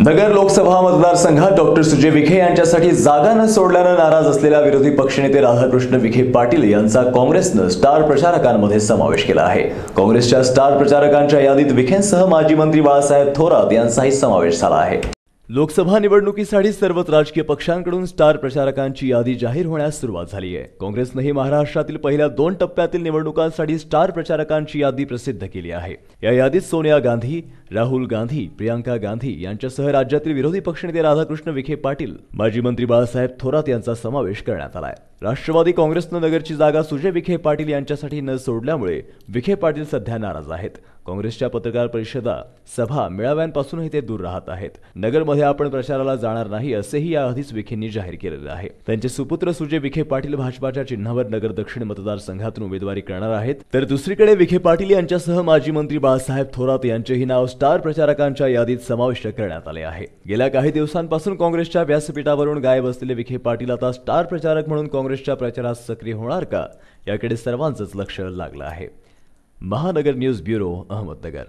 नगर लोकसभा मतदारसंघात डॉक्टर सुजय विखे यांच्यासाठी जागा न सोडल्यानं नाराज असलेल्या विरोधी पक्षनेते राधाकृष्ण विखे पाटील यांचा काँग्रेसनं स्टार प्रचारकांमध्ये समावेश केला आहे. काँग्रेसच्या स्टार प्रचारकांच्या यादीत विखेंसह माजी मंत्री बाळासाहेब थोरात यांचाही समावेश झाला आहे. लोकसभा निवडणुकीसाठी सर्वच राजकीय पक्षांकडून स्टार प्रचारकांची यादी जाहीर होण्यास सुरुवात झाली आहे. काँग्रेसनंही महाराष्ट्रातील पहिल्या दोन टप्प्यातील निवडणुकांसाठी स्टार प्रचारकांची यादी प्रसिद्ध केली आहे. या यादीत सोनिया गांधी राहुल गांधी प्रियांका गांधी यांच्यासह राज्यातील विरोधी पक्षनेते राधाकृष्ण विखे पाटील माजी मंत्री बाळासाहेब थोरात यांचा समावेश करण्यात आलाय राष्ट्रवादी काँग्रेसनं नगरची जागा सुजय विखे पाटील यांच्यासाठी न सोडल्यामुळे विखे पाटील सध्या नाराज आहेत. काँग्रेसच्या पत्रकार परिषदा सभा मेळाव्यांपासूनही ते दूर राहत आहेत. नगरमध्ये आपण प्रचाराला जाणार नाही असेही याआधीच विखेंनी जाहीर केलेलं आहे. त्यांचे सुपुत्र सुजय विखे पाटील भाजपाच्या चिन्हावर नगर दक्षिण मतदारसंघातून उमेदवारी करणार आहेत. तर दुसरीकडे विखे पाटील यांच्यासह माजी मंत्री बाळासाहेब थोरात यांचेही नाव स्टार प्रचारकांच्या यादीत समाविष्ट करण्यात आले आहे. गेल्या काही दिवसांपासून काँग्रेसच्या व्यासपीठावरून गायब असलेले विखे पाटील आता स्टार प्रचारक म्हणून काँग्रेस काँग्रेसच्या प्रचारात सक्रिय होणार का? याकडे सर्वांचंच लक्ष लागलं आहे. महानगर न्यूज ब्युरो अहमदनगर.